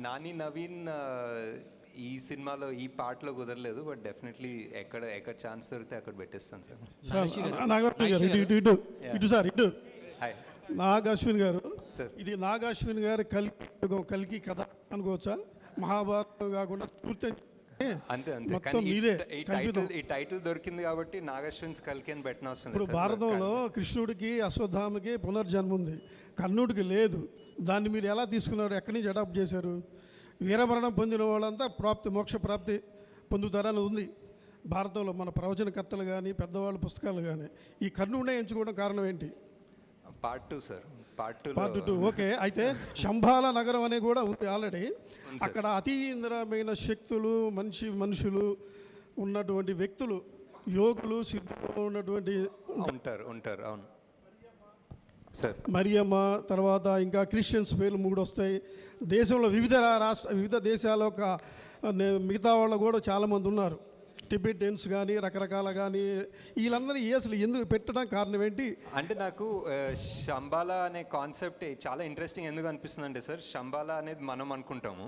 నాని నవీన్ ఈ సినిమాలో ఈ పాటలో కుదరలేదు బట్ డెఫినెట్లీ ఎక్కడ ఎక్కడ ఛాన్స్ దొరికితే అక్కడ పెట్టేస్తాను సార్. గారు. ఇటు ఇటు ఇటు ఇటు సార్ ఇటు. హాయ్ నాగ్ అశ్విన్ గారు సార్ ఇది నాగ్ అశ్విన్ గారి కల్కి కల్కి కథ అనుకోవచ్చా? మహాభారతం కాకుండా పూర్తి అంతే అంతే. మొత్తం కానీ ఈ మీదే కల్పితం టైటిల్ ఈ టైటిల్ దొరికింది కాబట్టి నాగశ్విన్స్ కలికి అని పెట్టిన అవసరం ఇప్పుడు సార్. భారతంలో కృష్ణుడికి అశ్వత్థామకి పునర్జన్మ ఉంది. కర్ణుడికి లేదు. దాన్ని మీరు ఎలా తీసుకున్నారు? ఎక్కడి నుంచి అడాప్ట్ చేశారు? వీరమరణం పొందిన వాళ్ళంతా ప్రాప్తి మోక్ష ప్రాప్తి పొందుతారని ఉంది. భారతంలో మన ప్రవచనకర్తలు కానీ పెద్దవాళ్ళ పుస్తకాలు కానీ ఈ కర్ణుడినే ఎంచుకోవడం కారణం ఏంటి? Part two sir. Part two part two okay. అయితే శంభాల నగరం అనే కూడా ఉంది ఆల్రెడీ. అక్కడ అతీంద్రమైన శక్తులు మనిషి మనుషులు ఉన్నటువంటి వ్యక్తులు యోగులు సిద్ధులు ఉన్నటువంటి ఉంటారు ఉంటారు అవును. సార్. మరియమ్మ తర్వాత ఇంకా క్రిస్టియన్స్ పేర్లు మూడు వస్తాయి. దేశంలో వివిధ రాష్ట్ర వివిధ దేశాల యొక్క మిగతా వాళ్ళు కూడా చాలామంది ఉన్నారు. టిబెటియన్స్ కానీ రకరకాల కానీ వీళ్ళందరూ ఈ అసలు ఎందుకు పెట్టడం కారణం ఏంటి? అంటే నాకు శంబాలా అనే కాన్సెప్ట్ చాలా ఇంట్రెస్టింగ్ ఎందుకు అనిపిస్తుంది అంటే సార్ శంబాలా అనేది మనం అనుకుంటాము.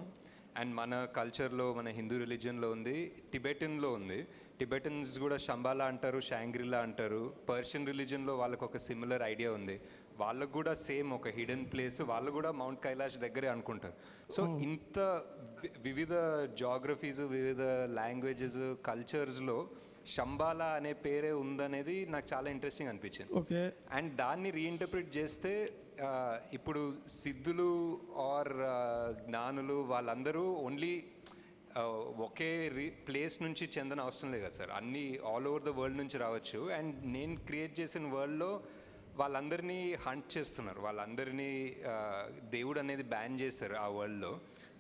అండ్ మన కల్చర్లో మన హిందూ రిలీజియన్లో ఉంది టిబెటన్లో ఉంది. టిబెటన్స్ కూడా శంబాలా అంటారు షాంగ్రిలా అంటారు. పర్షియన్ రిలీజియన్లో వాళ్ళకు ఒక సిమిలర్ ఐడియా ఉంది. వాళ్ళకు కూడా సేమ్ ఒక హిడెన్ ప్లేస్ వాళ్ళు కూడా మౌంట్ కైలాష్ దగ్గరే అనుకుంటారు. సో ఇంత వివిధ జాగ్రఫీస్ వివిధ లాంగ్వేజెస్ కల్చర్స్లో శంబాలా అనే పేరే ఉందనేది నాకు చాలా ఇంట్రెస్టింగ్ అనిపించింది. ఓకే అండ్ దాన్ని రీఇంటర్ప్రిట్ చేస్తే ఇప్పుడు సిద్ధులు ఆర్ జ్ఞానులు వాళ్ళందరూ ఓన్లీ ఒకే రీ ప్లేస్ నుంచి చెందిన అవసరం లేదు కదా సార్. అన్ని ఆల్ ఓవర్ ద వరల్డ్ నుంచి రావచ్చు. అండ్ నేను క్రియేట్ చేసిన వరల్డ్లో వాళ్ళందరినీ హంట్ చేస్తున్నారు. వాళ్ళందరినీ దేవుడు అనేది బ్యాన్ చేశారు ఆ వరల్డ్లో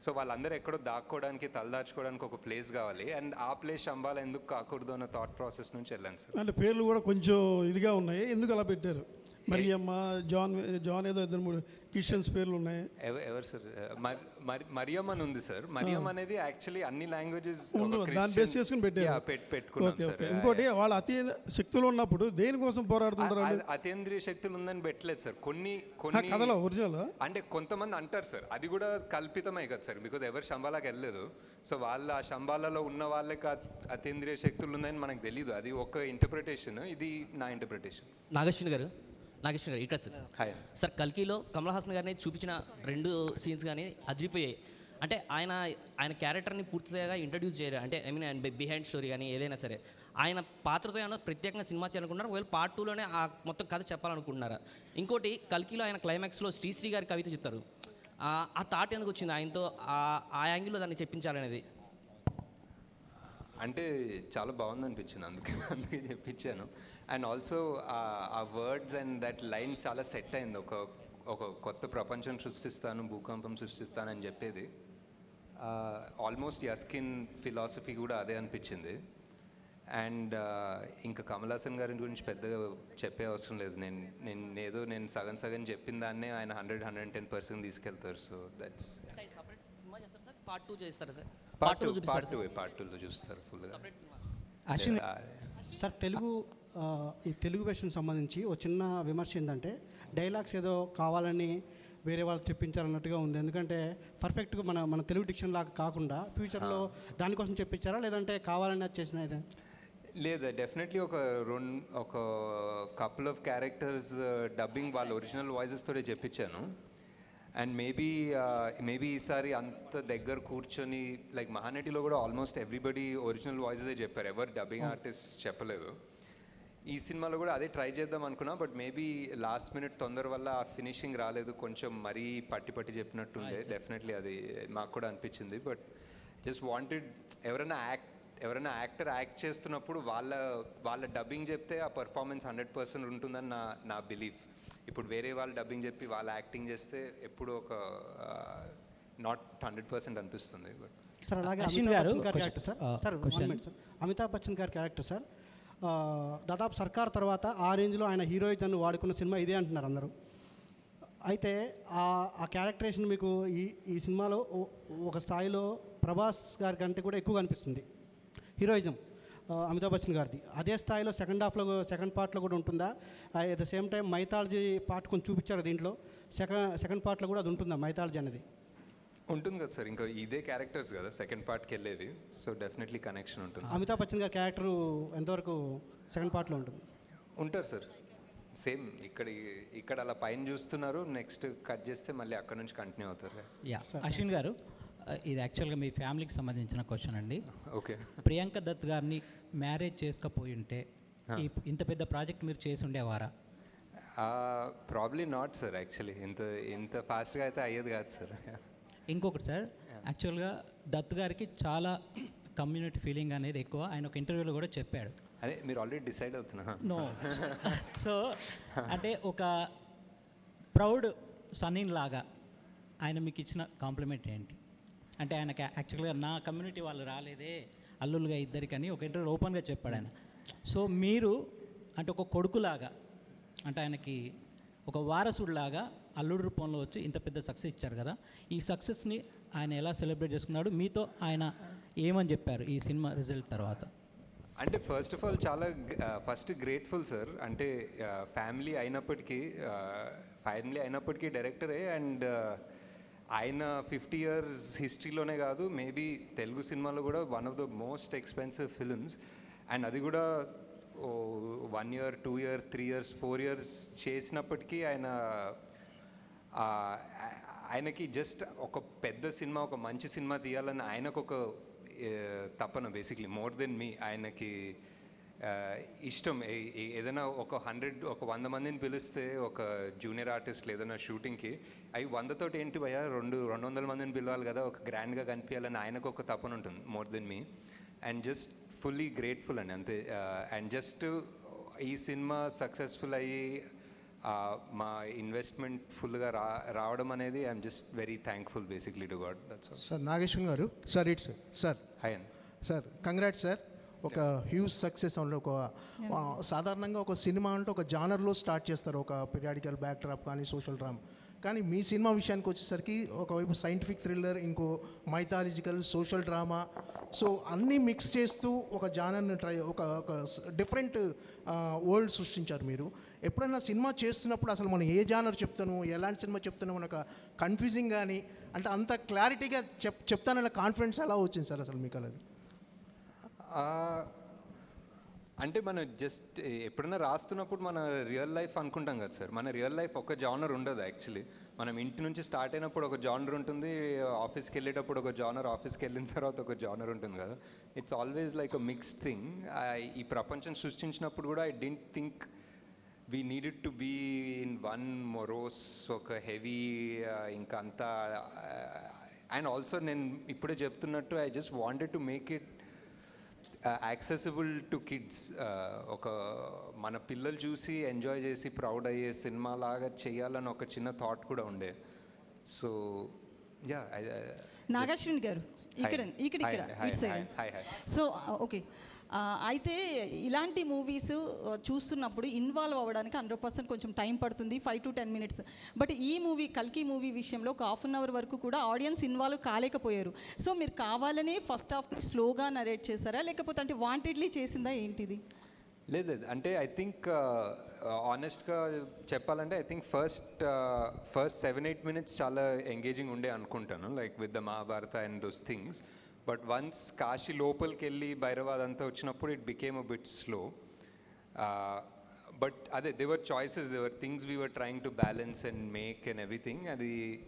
సో వాళ్ళందరూ ఎక్కడో దాక్కోవడానికి తలదాచుకోవడానికి ఒక ప్లేస్ కావాలి. అండ్ ఆ ప్లేస్ శంబాల ఎందుకు కాకూడదు అన్న థాట్ ప్రాసెస్ నుంచి వెళ్ళాను సార్ అంటే పేర్లు కూడా కొంచెం ఇదిగా ఉన్నాయి. ఎందుకు అలా పెట్టారు? మరియమ్మ జాన్ జాన్ ఏదో ఇద్దరు మూడు క్రిస్టియన్స్ పేర్లు ఉన్నాయి. ఎవ- ఎవరు సార్ మరి- మరి- మరియం అని ఉంది సార్ మరియం అనేది యాక్చువల్లీ అన్ని లాంగ్వేజెస్ దాన్ని బేస్ చేసుకుని పెట్టారు. ఇంకోటి వాళ్ళ అతి శక్తులు ఉన్నప్పుడు దేనికోసం పోరాడుతుంటారు అతీంద్రియ శక్తులు ఉందని పెట్టలేదు సార్ కొన్ని కొన్ని కథలో ఒరిజినల్ అంటే కొంతమంది అంటారు సార్ అది కూడా కల్పితమే కదా సార్ బికాజ్ ఎవరు శంబాలాకి వెళ్ళలేదు. సో వాళ్ళు ఆ శంబాలలో ఉన్న వాళ్ళకి అతీంద్రియ శక్తులు ఉన్నాయని మనకు తెలియదు అది ఒక ఇంటర్ప్రిటేషన్ ఇది నా ఇంటర్ప్రిటేషన్ నాగేశ్వరి గారు నాగేశ్వరి గారు ఇక్కడ సార్. హాయ్ సార్ కల్కిలో కమల్ హాసన్ గారిని చూపించిన రెండు సీన్స్ కానీ అదిరిపోయాయి. అంటే ఆయన ఆయన క్యారెక్టర్ని పూర్తిగా ఇంట్రడ్యూస్ చేయరు. అంటే ఐ మీన్ ఆయన బిహైండ్ స్టోరీ కానీ ఏదైనా సరే. ఆయన పాత్రతో ఏమైనా ప్రత్యేకంగా సినిమా చేయాలనుకుంటున్నారు? ఒకవేళ పార్ట్ టూలోనే ఆ మొత్తం కథ చెప్పాలనుకుంటున్నారా? ఇంకోటి కల్కిలో ఆయన క్లైమాక్స్లో శ్రీశ్రీ గారి కవిత చెప్తారు. ఆ- థాట్ ఎందుకు వచ్చింది? ఆయనతో ఆ- ఆ యాంగిల్లో దాన్ని చెప్పించాలనేది. అంటే చాలా బాగుంది అనిపించింది. అందుకే అందుకే చెప్పించాను. అండ్ ఆల్సో ఆ వర్డ్స్ అండ్ దట్ లైన్ చాలా సెట్ అయింది. ఒక ఒక కొత్త ప్రపంచం సృష్టిస్తాను భూకంపం సృష్టిస్తాను అని చెప్పేది. ఆల్మోస్ట్ యస్కిన్ ఫిలాసఫీ కూడా అదే అనిపించింది. అండ్ ఇంకా కమల్ హాసన్ గారి గురించి పెద్దగా చెప్పే అవసరం లేదు. నేను నేను ఏదో నేను సగం సగం చెప్పిన దాన్నే ఆయన హండ్రెడ్ హండ్రెడ్ టెన్ పర్సెంట్ తీసుకెళ్తారు. సో దట్స్ పార్ట్ టూ చేస్తారా సార్? పార్ట్ టూ చూపిస్తారు పార్ట్ టూ పార్ట్ టూలో చూస్తారు ఫుల్గా సార్ తెలుగు ఈ తెలుగు వెర్షన్ సంబంధించి ఒక చిన్న విమర్శ ఏంటంటే డైలాగ్స్ ఏదో కావాలని వేరే వాళ్ళు చెప్పించారన్నట్టుగా ఉంది. ఎందుకంటే పర్ఫెక్ట్గా మన మన తెలుగు డిక్షన్ లాగా కాకుండా ఫ్యూచర్లో దానికోసం చెప్పించారా? లేదంటే కావాలని అది చేసిన ఇది లేదు డెఫినెట్లీ ఒక రెండు ఒక కపుల్ ఆఫ్ క్యారెక్టర్స్ డబ్బింగ్ వాళ్ళ ఒరిజినల్ వాయిసెస్ తోనే చెప్పించాను. అండ్ మేబీ మేబీ ఈసారి అంత దగ్గర కూర్చొని లైక్ మహానటిలో కూడా ఆల్మోస్ట్ ఎవ్రీబడి ఒరిజినల్ వాయిసెసే చెప్పారు. ఎవరు డబ్బింగ్ ఆర్టిస్ట్ చెప్పలేదు. ఈ సినిమాలో కూడా అదే ట్రై చేద్దాం అనుకున్నా బట్ మేబీ లాస్ట్ మినిట్ తొందర వల్ల ఆ ఫినిషింగ్ రాలేదు. కొంచెం మరీ పట్టి పట్టి చెప్పినట్టుండే. డెఫినెట్లీ అది మాకు కూడా అనిపించింది. బట్ జస్ట్ వాంటెడ్ ఎవరైనా యాక్ట్ ఎవరైనా యాక్టర్ యాక్ట్ చేస్తున్నప్పుడు వాళ్ళ వాళ్ళ డబ్బింగ్ చెప్తే ఆ పర్ఫార్మెన్స్ హండ్రెడ్ పర్సెంట్ ఉంటుందని నా నా బిలీఫ్. ఇప్పుడు వేరే వాళ్ళు డబ్బింగ్ చెప్పి వాళ్ళు యాక్టింగ్ చేస్తే ఎప్పుడు ఒక నాట్ హండ్రెడ్ పర్సెంట్ అనిపిస్తుంది సార్ అలాగే అశ్విన్ అమితాబ్ గారు, బచ్చన్ గారి question- character sir. Sir Amitabh Bachchan గారి క్యారెక్టర్ సార్. దాదాపు సర్కార్ తర్వాత ఆ రేంజ్లో ఆయన హీరోయిజన్ వాడుకున్న సినిమా ఇదే అంటున్నారు అందరూ. అయితే ఆ ఆ క్యారెక్టరేషన్ మీకు ఈ ఈ సినిమాలో ఒక స్థాయిలో ప్రభాస్ గారి కంటే కూడా ఎక్కువ కనిపిస్తుంది హీరోయిజం అమితాబ్ బచ్చన్ గారిది. అదే స్థాయిలో సెకండ్ హాఫ్లో సెకండ్ పార్ట్లో కూడా ఉంటుందా? At the same time mythology part కొంచెం చూపించారు దీంట్లో? సెకండ్ సెకండ్ పార్ట్లో కూడా అది ఉంటుందా మైథాలజీ అనేది? ఉంటుంది కదా సార్ ఇంకా ఇదే క్యారెక్టర్స్ కదా సెకండ్ పార్ట్కి వెళ్ళేవి సో డెఫినెట్లీ కనెక్షన్ ఉంటుంది అమితాబ్ బచ్చన్ గారి క్యారెక్టర్ ఎంతవరకు సెకండ్ పార్ట్లో ఉంటుంది? ఉంటారు సార్. సేమ్ ఇక్కడ ఇక్కడ అలా పైన చూస్తున్నారు నెక్స్ట్ కట్ చేస్తే మళ్ళీ అక్కడ నుంచి కంటిన్యూ అవుతారు. యా అశ్విన్ గారు ఇది యాక్చువల్గా మీ ఫ్యామిలీకి సంబంధించిన క్వశ్చన్ అండి. ఓకే ప్రియాంక దత్ గారిని మ్యారేజ్ చేసుకపోయి ఉంటే ఈ ఇంత పెద్ద ప్రాజెక్ట్ మీరు చేసి ఉండేవారా ప్రాబ్లీ నాట్ సార్ యాక్చువల్లీ ఇంత ఇంత ఫాస్ట్గా అయితే అయ్యేది కాదు సార్ ఇంకొకటి సార్ యాక్చువల్గా దత్ గారికి చాలా కమ్యూనిటీ ఫీలింగ్ అనేది ఎక్కువ. ఆయన ఒక ఇంటర్వ్యూలో కూడా చెప్పాడు. అదే మీరు ఆల్రెడీ డిసైడ్ అవుతున్నా? నో సో అంటే ఒక ప్రౌడ్ సన్నిన్ లాగా ఆయన మీకు ఇచ్చిన కాంప్లిమెంట్ ఏంటి? అంటే ఆయనకి యాక్చువల్గా నా కమ్యూనిటీ వాళ్ళు రాలేదే అల్లులుగా ఇద్దరికని ఒక ఇంటర్వ్యూ ఓపెన్గా చెప్పాడు ఆయన. సో మీరు అంటే ఒక కొడుకులాగా అంటే ఆయనకి ఒక వారసుడిలాగా అల్లుడు రూపంలో వచ్చి ఇంత పెద్ద సక్సెస్ ఇచ్చారు కదా ఈ సక్సెస్ని ఆయన ఎలా సెలబ్రేట్ చేసుకున్నాడు? మీతో ఆయన ఏమని చెప్పారు ఈ సినిమా రిజల్ట్ తర్వాత? అంటే ఫస్ట్ ఆఫ్ ఆల్ చాలా ఫస్ట్ గ్రేట్ఫుల్ సార్ అంటే ఫ్యామిలీ అయినప్పటికీ ఫ్యామిలీ అయినప్పటికీ డైరెక్టరే అండ్ ఆయన ఫిఫ్టీ ఇయర్స్ హిస్టరీలోనే కాదు మేబీ తెలుగు సినిమాలో కూడా one of the most expensive films. And అది కూడా one year two year three years four years చేసినప్పటికీ ఆయన ఆయనకి జస్ట్ ఒక పెద్ద సినిమా ఒక మంచి సినిమా తీయాలని ఆయనకు ఒక తపన బేసిక్లీ. మోర్ దెన్ మీ ఆయనకి ఇష్టం. ఏదైనా ఒక హండ్రెడ్ ఒక వంద మందిని పిలిస్తే ఒక జూనియర్ ఆర్టిస్ట్ ఏదైనా షూటింగ్కి అవి వందతోటి ఏంటి భయ రెండు రెండు వందల మందిని పిలవాలి కదా ఒక గ్రాండ్గా కనిపించాలని ఆయనకు ఒక తపన ఉంటుంది more than me. And just fully grateful అండి అంతే. అండ్ జస్ట్ ఈ సినిమా సక్సెస్ఫుల్ అయ్యి మా ఇన్వెస్ట్మెంట్ ఫుల్గా రా రావడం అనేది I'm just very thankful basically to God that's sir Nageshwar గారు. Sir it's sir. హాయ్ అండి. Sir congrat sir. ఒక హ్యూజ్ సక్సెస్ అంటే ఒక సాధారణంగా ఒక సినిమా అంటే ఒక జానర్లో స్టార్ట్ చేస్తారు ఒక పీరియాడికల్ బ్యాక్ డ్రాప్ కానీ సోషల్ డ్రామ్ కానీ మీ సినిమా విషయానికి వచ్చేసరికి ఒకవైపు సైంటిఫిక్ థ్రిల్లర్ ఇంకో మైథాలజికల్ సోషల్ డ్రామా సో అన్నీ మిక్స్ చేస్తూ ఒక జానర్ని ట్రై ఒక ఒక డిఫరెంట్ వరల్డ్ సృష్టించారు మీరు. ఎప్పుడైనా సినిమా చేస్తున్నప్పుడు అసలు మనం ఏ జానర్ చెప్తాను ఎలాంటి సినిమా చెప్తాను మనకు కన్ఫ్యూజింగ్ కానీ అంటే అంత క్లారిటీగా చెప్ చెప్తానన్న కాన్ఫిడెన్స్ ఎలా వచ్చింది సార్ అసలు మీకు అది అంటే మనం జస్ట్ ఎప్పుడైనా రాస్తున్నప్పుడు మన రియల్ లైఫ్ అనుకుంటాం కదా సార్. మన రియల్ లైఫ్ ఒక జానర్ ఉండదు యాక్చువల్లీ మనం ఇంటి నుంచి స్టార్ట్ అయినప్పుడు ఒక జానర్ ఉంటుంది ఆఫీస్కి వెళ్ళేటప్పుడు ఒక జానర్ ఆఫీస్కి వెళ్ళిన తర్వాత ఒక జానర్ ఉంటుంది కదా. It's always like a mix thing ఈ ప్రపంచం సృష్టించినప్పుడు కూడా I don't think we needed to be in one morose ఒక హెవీ ఇంకా అంతా అండ్ ఆల్సో నేను ఇప్పుడే చెప్తున్నట్టు I just wanted to make it accessible to kids ఒక మన పిల్లలు చూసి ఎంజాయ్ చేసి ప్రౌడ్ అయ్యే సినిమా లాగా చేయాలని ఒక చిన్న థాట్ కూడా ఉండే. సో యా నాగాశ్విన్ గారు ఇక్కడ ఇక్కడ ఇక్కడ సో ఓకే అయితే ఇలాంటి మూవీస్ చూస్తున్నప్పుడు ఇన్వాల్వ్ అవ్వడానికి హండ్రెడ్ పర్సెంట్ కొంచెం టైం పడుతుంది five to ten minutes but ఈ మూవీ కల్కి మూవీ విషయంలో ఒక హాఫ్ అన్ అవర్ వరకు కూడా ఆడియన్స్ ఇన్వాల్వ్ కాలేకపోయారు. సో మీరు కావాలనే ఫస్ట్ హాఫ్ స్లోగా నరేట్ చేశారా? లేకపోతే అంటే వాంటెడ్లీ చేసిందా ఏంటిది? లేదు అంటే ఐ థింక్ ఆనెస్ట్గా చెప్పాలంటే I think first first seven eight minutes చాలా ఎంగేజింగ్ ఉండే అనుకుంటాను like with the Mahabharata and those things but once Kashi లోపలికి వెళ్ళి భైరవాద్ అంతా వచ్చినప్పుడు it became a bit slow but అదే they were choices they were things we were trying to balance and make and everything అది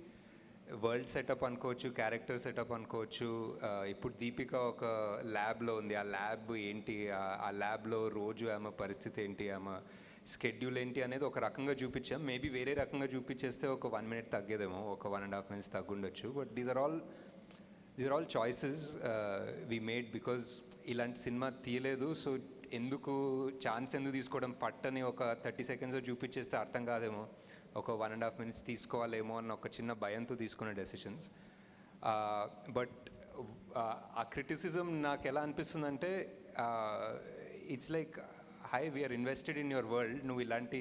world setup అనుకోవచ్చు character setup అనుకోవచ్చు. Uh, ఇప్పుడు దీపిక ఒక ల్యాబ్లో ఉంది. ఆ ల్యాబ్ ఏంటి? ఆ- ఆ ల్యాబ్లో రోజు ఆమె పరిస్థితి ఏంటి? ఆమె స్కెడ్యూల్ ఏంటి అనేది ఒక రకంగా చూపించాం. మేబీ వేరే రకంగా చూపించేస్తే ఒక వన్ మినిట్ తగ్గేదేమో ఒక one and half minutes తగ్గుండొచ్చు. But these are all there all choices we made because ఇలాంటి సినిమా తీయలేదు. సో ఎందుకు ఛాన్స్ ఎందుకు తీసుకోవడం? ఫట్ అని ఒక థర్టీ సెకండ్స్ చూపించేస్తే అర్థం కాదేమో. ఒక వన్ అండ్ హాఫ్ మినిట్స్ తీసుకోవాలేమో అన్న ఒక చిన్న భయంతో తీసుకున్న డెసిషన్స్ బట్ uh, uh, ఆ క్రిటిసిజం నాకు ఎలా అనిపిస్తుందంటే it's like hi we're invested in your world నువ్వు ఇలాంటి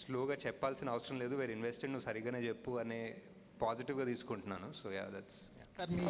స్లోగా చెప్పాల్సిన అవసరం లేదు. వీఆర్ ఇన్వెస్టెడ్ నువ్వు సరిగ్గానే చెప్పు అనే పాజిటివ్గా తీసుకుంటున్నాను. So yeah that's sir me